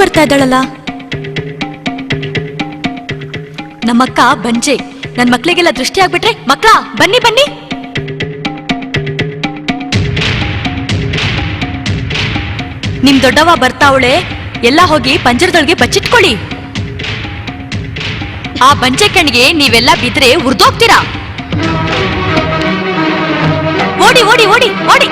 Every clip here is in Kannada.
ನೋಡ್ತಾ ಇದ್ದಾಳಲ್ಲ? ನಮ್ಮಕ್ಕ ಬಂಜೆ. ನನ್ ಮಕ್ಳಿಗೆಲ್ಲ ದೃಷ್ಟಿ ಆಗ್ಬಿಟ್ರೆ ಮಕ್ಳ ಬನ್ನಿ ಬನ್ನಿ. ನಿಮ್ ದೊಡ್ಡವ ಬರ್ತಾವಳೆ, ಎಲ್ಲ ಹೋಗಿ ಪಂಜರದೊಳಗೆ ಬಚ್ಚಿಟ್ಕೊಳ್ಳಿ. ಆ ಬಂಚೆ ಕಣ್ಣಿಗೆ ನೀವೆಲ್ಲ ಬಿದ್ರೆ ಉರ್ದೋಗ್ತೀರಾ? ಓಡಿ ಓಡಿ ಓಡಿ ಓಡಿ.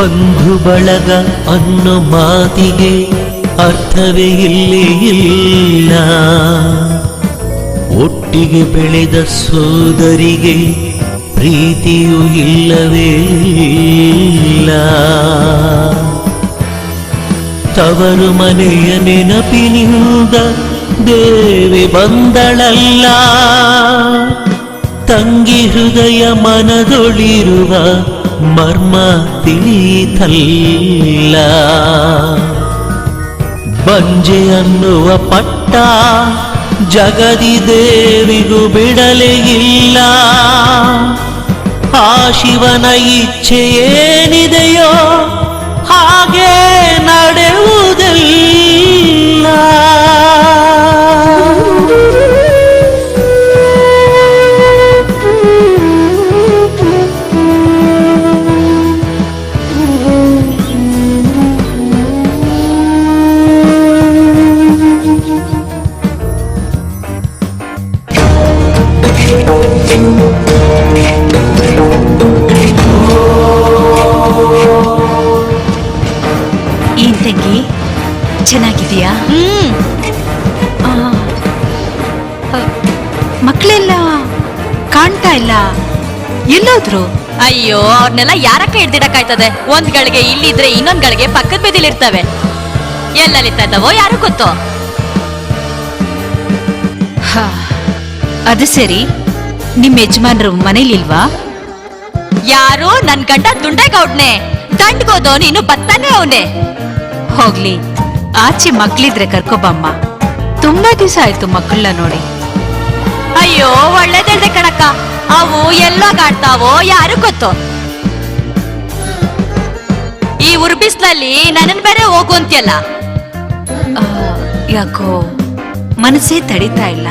ಬಂಧು ಬಳಗ ಅನ್ನೋ ಮಾತಿಗೆ ಅರ್ಥವೇ ಇಲ್ಲಿ ಇಲ್ಲ. ಒಟ್ಟಿಗೆ ಬೆಳೆದ ಸೋದರಿಗೆ ಪ್ರೀತಿಯೂ ಇಲ್ಲವೇ ಇಲ್ಲ. ತವರು ಮನೆಯ ನೆನಪಿನಿಂದ ದೇವಿ ಬಂದಳಲ್ಲ. ತಂಗಿ ಹೃದಯ ಮನದೊಳಿರುವ ಮರ್ಮ ತಿಳಿತಲ್ಲ ಬಂಜೆ ಅನ್ನುವ ಪಟ್ಟ ಜಗದಿ ದೇವಿಗೂ ಬಿಡಲೇ ಇಲ್ಲ. ಆ ಶಿವನ ಇಚ್ಛೆ ಏನಿದೆಯೋ ಹಾಗೆ ಏನ್ ತಂಗಿ ಚೆನ್ನಾಗಿದೀಯಾ ಹ್ಮ್ ಮಕ್ಕಳೆಲ್ಲ ಕಾಣ್ತಾ ಇಲ್ಲ. ಎಲ್ಲೋದ್ರು? ಅಯ್ಯೋ ಅವ್ರನ್ನೆಲ್ಲ ಯಾರಕ್ಕ ಹಿಡ್ದಿಡಕ್ಕಾಯ್ತದೆ? ಒಂದ್ ಗಳಿಗೆ ಇಲ್ಲಿದ್ರೆ ಇನ್ನೊಂದ್ ಗಳಿಗೆ ಪಕ್ಕದ ಬೀದಿಲಿರ್ತವೆ ಎಲ್ಲಲ್ಲಿ ಇದ್ದಾವೋ ಯಾರು ಗೊತ್ತು? ಹಾ ಅದು ಸರಿ. ನಿಮ್ ಯಜಮಾನ್ರು ಮನೇಲಿಲ್ವಾ? ಯಾರೋ ನನ್ ಗಂಡ ತುಂಡೆಗೌಡ್ನೆ ದಂಡ್ಗೋದೋ ನೀನು ಬತ್ತಾನೆ ಅವನೇ. ಹೋಗ್ಲಿ, ಆಚೆ ಮಕ್ಳಿದ್ರೆ ಕರ್ಕೊಬಮ್ಮ. ತುಂಬಾ ದಿವಸ ಆಯ್ತು ಮಕ್ಕಳನ್ನ ನೋಡಿ. ಅಯ್ಯೋ ಒಳ್ಳೇದೇ ಕಣಕ್ಕ. ಅವು ಎಲ್ಲೋಗಾಡ್ತಾವೋ ಯಾರು ಗೊತ್ತು? ಈ ಉರ್ಬಿಸ್ಲಲ್ಲಿ ನನ್ನನ್ ಬೇರೆ ಹೋಗು ಅಂತ್ಯಲ್ಲ? ಯಾಕೋ, ಮನಸ್ಸೇ ತಡಿತಾ ಇಲ್ಲ.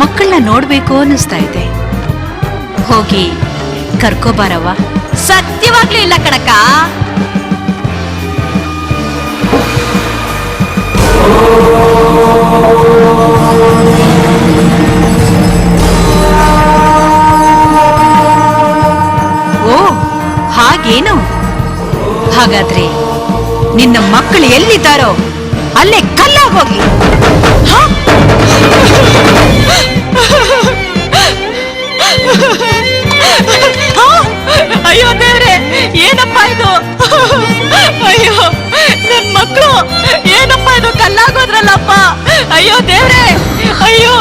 ಮಕ್ಕಳನ್ನ ನೋಡ್ಬೇಕು ಅನ್ನಿಸ್ತಾ ಇದೆ. ಹೋಗಿ ಕರ್ಕೊಬಾರವ ಸತ್ಯವಾಗ್ಲೂ ಇಲ್ಲ ಕಣಕ್ಕ. ಓ, ಹಾಗೇನು? ಹಾಗಾದ್ರೆ ನಿನ್ನ ಮಕ್ಕಳು ಎಲ್ಲಿದ್ದಾರೋ, ಅಲ್ಲೇ ಕಲ್ಲ ಹೋಗಿ. ಅಯ್ಯೋ ದೇವ್ರೆ ಏನಪ್ಪ ಇದು? ಅಯ್ಯೋ ನನ್ ಮಕ್ಕಳು ಏನಪ್ಪ ಇದು ಕಲ್ಲಾಗೋದ್ರಲ್ಲಪ್ಪ? ಅಯ್ಯೋ ದೇವ್ರೆ ಅಯ್ಯೋ.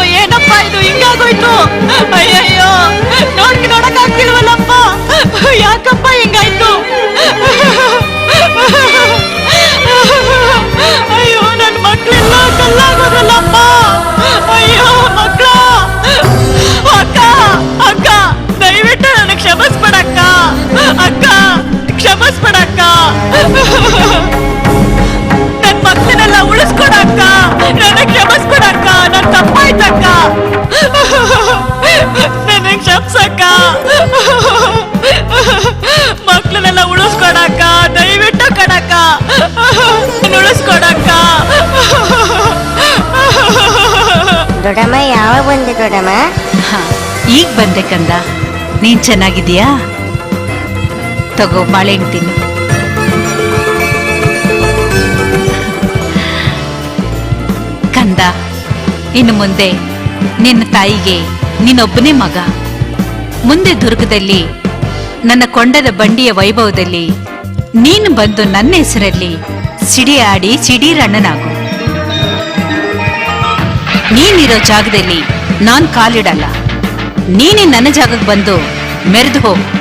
ಹ, ಈಗ ಬಂದೆ ಕಂದ. ನೀನ್ ಚೆನ್ನಾಗಿದೀಯಾ ತಗೋ ಬಾಳೆಹಣ್ಣು ತಿನ್ನು ಕಂದ ಇನ್ನು ಮುಂದೆ ನಿನ್ನ ತಾಯಿಗೆ ನೀನೊಬ್ಬನೇ ಮಗ. ಮುಂದೆ ದುರ್ಗದಲ್ಲಿ ನನ್ನ ಕೊಂಡದ ಬಂಡಿಯ ವೈಭವದಲ್ಲಿ ನೀನು ಬಂದು ನನ್ನ ಹೆಸರಲ್ಲಿ ಸಿಡಿ ಆಡಿ ಸಿಡೀರಣ್ಣನಾಗು. ನೀನಿರೋ ಜಾಗದಲ್ಲಿ ನಾನ್ ಕಾಲಿಡಲ್ಲ. ನೀನೇ ನನ್ನ ಜಾಗಕ್ಕೆ ಬಂದು ಮೆರೆದು ಹೋಗು.